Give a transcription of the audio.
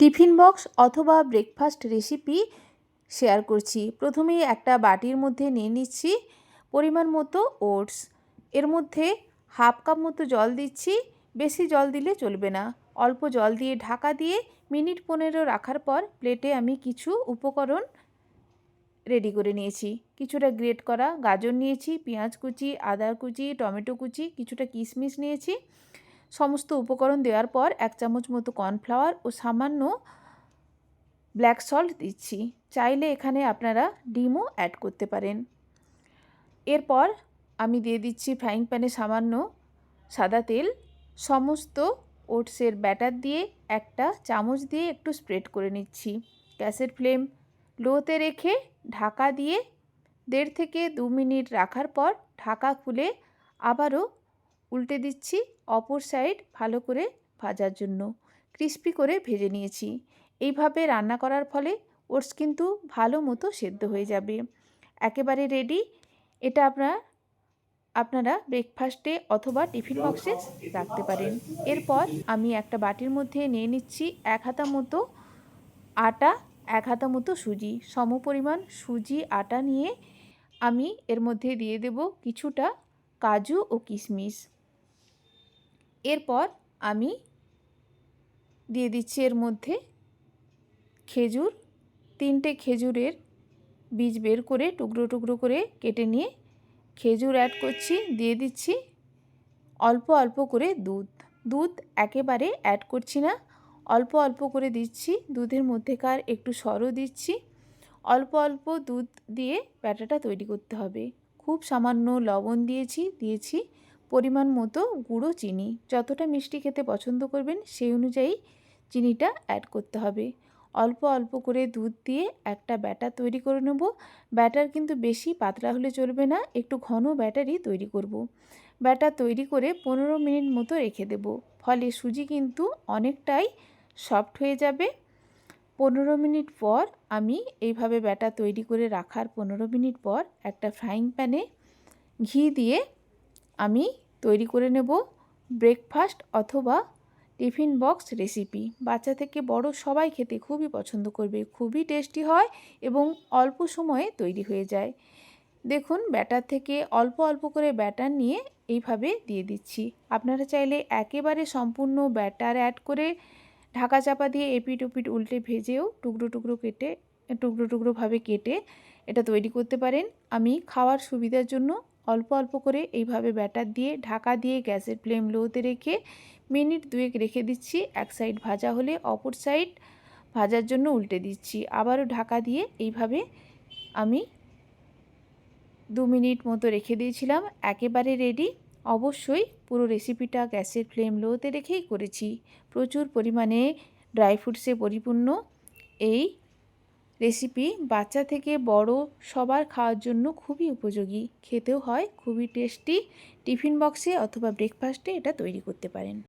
Tiffin box অথবা breakfast recipe share করছি। প্রথমেই একটা বাটির মধ্যে নিয়ে নিচ্ছি পরিমাণ মতো ওটস। এর মধ্যে হাফ কাপ মতো জল দিচ্ছি। বেশি জল দিলে চলবে না। অল্প জল দিয়ে ঢাকা দিয়ে মিনিট পনেরো রাখার পর প্লেটে আমি কিছু উপকরণ রেডি করে নিয়েছি। কিছুটা গ্রেট করা গাজর নিয়েছি, পেঁয়াজ কুচি, আদা কুচি, টমেটো কুচি, কিছুটা কিশমিশ নিয়েছি। সমস্ত উপকরণ দেওয়ার পর এক চামচ মতো কর্নফ্লাওয়ার ও সামান্য ব্ল্যাক সল্ট দিচ্ছি। চাইলে এখানে আপনারা ডিমও অ্যাড করতে পারেন। এরপর আমি দিয়ে দিচ্ছি ফ্রাইং প্যানে সামান্য সাদা তেল। সমস্ত ওটসের ব্যাটার দিয়ে একটা চামচ দিয়ে একটু স্প্রেড করে নিচ্ছি। গ্যাসের ফ্লেম লোতে রেখে ঢাকা দিয়ে দেড় থেকে দু মিনিট রাখার পর ঢাকা খুলে আবারও উল্টে দিচ্ছি অপর সাইড ভালো করে ভাজার জন্য। ক্রিস্পি করে ভেজে নিয়েছি। এইভাবে রান্না করার ফলে ওটস কিন্তু ভালো মতো সেদ্ধ হয়ে যাবে। একেবারে রেডি এটা আপনার, আপনারা ব্রেকফাস্টে অথবা টিফিন বক্সে রাখতে পারেন। এরপর আমি একটা বাটির মধ্যে নিয়ে নিচ্ছি এক হাতা মতো আটা, এক হাতা মতো সুজি। সমপরিমাণ সুজি, আটা নিয়ে আমি এর মধ্যে দিয়ে দেব কিছুটা কাজু ও কিশমিশ এরপর আমি দিয়ে দিচ্ছি এর মধ্যে খেজুর, তিনটে খেজুরের বীজ বের করে টুকরো টুকরো করে কেটে নিয়ে খেজুর অ্যাড করছি, দিয়ে দিচ্ছি অল্প অল্প করে দুধ। দুধ একেবারে অ্যাড করছি না, অল্প অল্প করে দিচ্ছি, দুধের মধ্যেকার একটু সরও দিচ্ছি, অল্প অল্প দুধ দিয়ে ব্যাটাটা তৈরি করতে হবে। খুব সামান্য লবণ দিয়েছি দিয়েছি পরিমাণ মতো গুঁড়ো চিনি। যতটা মিষ্টি খেতে পছন্দ করবেন, সেই অনুযায়ী চিনিটা অ্যাড করতে হবে। অল্প অল্প করে দুধ দিয়ে একটা ব্যাটার তৈরি করে নেব। ব্যাটার কিন্তু বেশি পাতলা হলে চলবে না, একটু ঘন ব্যাটারই তৈরি করব। ব্যাটার তৈরি করে পনেরো মিনিট মতো রেখে দেব। ফলে সুজি কিন্তু অনেকটাই সফট হয়ে যাবে। পনেরো মিনিট পর আমি এইভাবে ব্যাটার তৈরি করে রাখার পনেরো মিনিট পর একটা ফ্রাইং প্যানে ঘি দিয়ে আমি তৈরি করে নেব ব্রেকফাস্ট অথবা টিফিন বক্স রেসিপি বাচ্চা থেকে বড় সবাই খেতে খুবই পছন্দ করবে, খুবই টেস্টি হয় এবং অল্প সময়ে তৈরি হয়ে যায়। দেখুন ব্যাটার থেকে অল্প অল্প করে ব্যাটার নিয়ে এইভাবে দিয়ে দিচ্ছি। আপনারা চাইলে একেবারে সম্পূর্ণ ব্যাটার অ্যাড করে ঢাকা চাপা দিয়ে এপিট ওপিট উল্টে ভেজেও টুকরো টুকরো কেটে, টুকরো টুকরোভাবে কেটে এটা তৈরি করতে পারেন। আমি খাওয়ার সুবিধার জন্য অল্প অল্প করে এইভাবে ব্যাটার দিয়ে ঢাকা দিয়ে গ্যাসের ফ্লেম লোতে রেখে মিনিট দুয়েক রেখে দিচ্ছি। এক সাইড ভাজা হলে অপর সাইড ভাজার জন্য উল্টে দিচ্ছি। আবারও ঢাকা দিয়ে এইভাবে আমি দু মিনিট মতো রেখে দিয়েছিলাম। একেবারে রেডি অবশ্যই পুরো রেসিপিটা গ্যাসের ফ্লেম লোতে রেখেই করেছি। প্রচুর পরিমাণে ড্রাই ফ্রুটসে পরিপূর্ণ। এই রেসিপি বাচ্চা থেকে বড় সবার খাওয়ার জন্য খুবই উপযোগী। খেতেও হয়, খুবই টেস্টি টিফিন বক্সে অথবা ব্রেকফাস্টে এটা তৈরি করতে পারেন।